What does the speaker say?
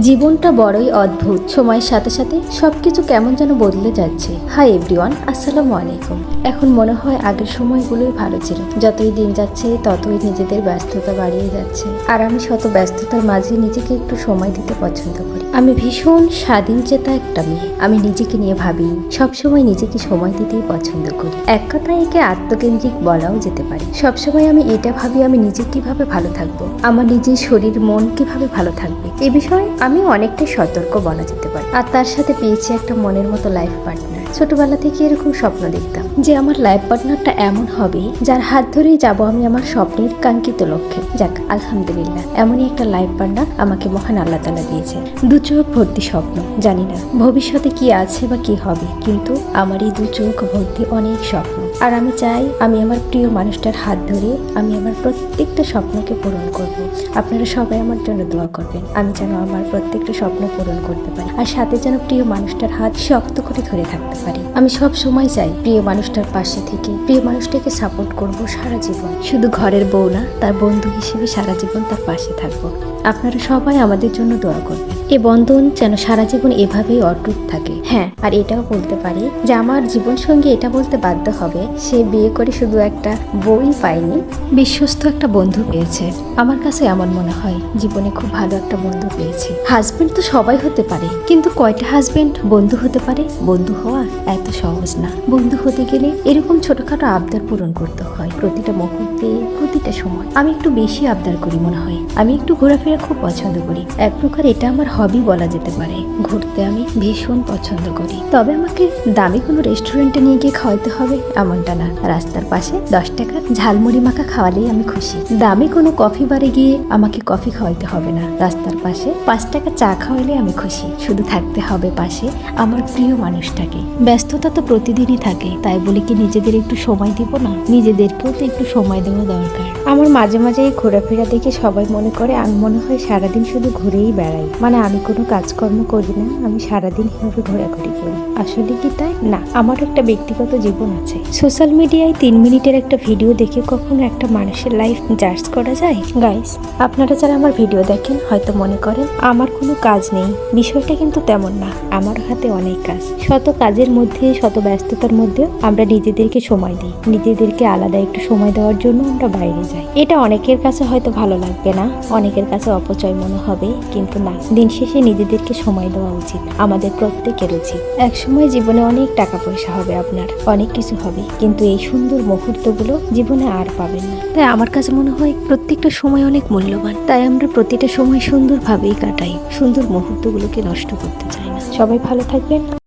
জীবনটা বড়ই অদ্ভুত। সময়ের সাথে সাথে সব কিছু কেমন যেন বদলে যাচ্ছে। হাই এভরিওয়ান, আসসালামু আলাইকুম। এখন মনে হয় আগের সময়গুলোই ভালো ছিল। যতই দিন যাচ্ছে, ততই নিজেদের ব্যস্ততা বাড়িয়ে যাচ্ছে। আর আমি শত ব্যস্ততার মাঝে নিজেকে একটু সময় দিতে পছন্দ করি। আমি ভীষণ স্বাধীন চেতা একটা মেয়ে। আমি নিজেকে নিয়ে ভাবি, সবসময় নিজেকে সময় দিতেই পছন্দ করি। এক কথায় একে আত্মকেন্দ্রিক বলাও যেতে পারে। সবসময় আমি এটা ভাবি, আমি নিজে কীভাবে ভালো থাকব? আমার নিজের শরীর, মন কীভাবে ভালো থাকবে? এ বিষয়ে আমি অনেকটাই সতর্ক বলা যেতে পারে। আর তার সাথে পেয়েছি একটা মনের মতো লাইফ পার্টনার ছোটবেলা থেকে এরকম স্বপ্ন দেখতাম যে আমার লাইফ পার্টনারটা এমন হবে যার হাত ধরেই যাব আমি আমার স্বপ্নের কাঙ্ক্ষিত লক্ষ্যে। যাক, আলহামদুলিল্লাহ, এমনই একটা লাইফ পার্টনার আমাকে মহান আল্লাহ তালা দিয়েছে। দু চোখ ভর্তি স্বপ্ন, জানি না ভবিষ্যতে কি আছে বা কি হবে, কিন্তু আমার এই দু চোখ ভর্তি অনেক স্বপ্ন। আর আমি চাই আমি আমার প্রিয় মানুষটার হাত ধরে আমি আমার প্রত্যেকটা স্বপ্নকে পূরণ করব। আপনারা সবাই আমার জন্য দোয়া করবেন। আমি যেন আমার প্রত্যেকটা স্বপ্ন পূরণ করতে পারি। আর সাথে যেন প্রিয় মানুষটার হাত শক্ত করে ধরে থাকতে পারি। আমি সব সময় চাই প্রিয় মানুষটার পাশে থেকে প্রিয় মানুষটাকে সাপোর্ট করব সারা জীবন। শুধু ঘরের বউ না, তার বন্ধু হিসেবে সারা জীবন তার পাশে থাকব। আপনারা সবাই আমাদের জন্য দোয়া করবেন। এ বন্ধন যেন সারা জীবন এভাবেই অটুট থাকে। হ্যাঁ। আর এটাও বলতে পারি যে আমার জীবন সঙ্গী এটা বলতে বাধ্য হবে সে বিয়ে করে শুধু একটা বই পায়নি বিশ্বস্ত একটা বন্ধু পেয়েছে। আমার কাছে এমন মনে হয় জীবনে খুব ভালো একটা বন্ধু পেয়েছে। হাজবেন্ড তো সবাই হতে পারে কিন্তু কয়টা হাজবেন্ড বন্ধু হতে পারে? বন্ধু হওয়া এত সহজ না। বন্ধু হতে গেলে এরকম ছোটখাটো আবদার পূরণ করতে হয় প্রতিটা মুহূর্তে প্রতিটা সময়। আমি একটু বেশি আবদার করি মনে হয়। আমি একটু ঘোরাফেরা খুব পছন্দ করি। এক প্রকার এটা আমার হবি বলা যেতে পারে। ঘুরতে আমি ভীষণ পছন্দ করি। তবে আমাকে দামি কোনো রেস্টুরেন্টে নিয়ে গিয়ে খাওয়াতে হবে এমনটা না। রাস্তার পাশে দশ টাকার ঝালমুড়ি মাখা খাওয়ালেই আমি খুশি। দামি কোনো কফি বারে গিয়ে আমাকে কফি খাওয়াইতে হবে না। রাস্তার পাশে পাঁচ টাকা চা খাওয়ালে আমি খুশি। শুধু থাকতে হবে পাশে আমার প্রিয় মানুষটাকে। ব্যস্ততা তো প্রতিদিনই থাকে। তাই বলে কি নিজেদের একটু সময় দিব না? নিজেদেরকেও তো একটু সময় দেওয়া দরকার। আমার মাঝে মাঝে এই ঘোরাফেরা দেখে সবাই মনে করে আমি মনে হয় সারাদিন শুধু ঘুরেই বেড়াই। মানে আমি কোনো কাজকর্ম করি না, আমি সারাদিন এভাবে ঘোরাঘুরি করি। আসলে কি তাই? না, আমার একটা ব্যক্তিগত জীবন আছে। সোশ্যাল মিডিয়ায় তিন মিনিটের একটা ভিডিও দেখে কখনো একটা মানুষের লাইফ জাজ করা যায়? গাইস আপনারা যারা আমার ভিডিও দেখেন, হয়তো মনে করেন, আমার কোনো কাজ নেই। বিষয়টা কিন্তু তেমন না, আমার হাতে অনেক কাজ। শত কাজের মধ্যে, শত ব্যস্ততার মধ্যেও আমরা নিজেদেরকে সময় দিই। নিজেদেরকে আলাদা একটু সময় দেওয়ার জন্য আমরা বাইরে যাই। এটা অনেকের কাছে হয়তো ভালো লাগবে না, অনেকের কাছে অপচয় মনে হবে কিন্তু না। দিন শেষে নিজেদেরকে সময় দেওয়া উচিত। আমাদের প্রত্যেকের উচিত। এক সময় জীবনে অনেক টাকা পয়সা হবে আপনার অনেক কিছু হবে কিন্তু এই সুন্দর মুহূর্তগুলো জীবনে আর পাবেন না। তাই আমার কাছে মনে হয় প্রত্যেকটা সময় অনেক মূল্যবান। তাই আমরা প্রতিটা সময় সুন্দরভাবেই কাটাই। সুন্দর মুহূর্তগুলোকে নষ্ট করতে চাই না। সবাই ভালো থাকবেন।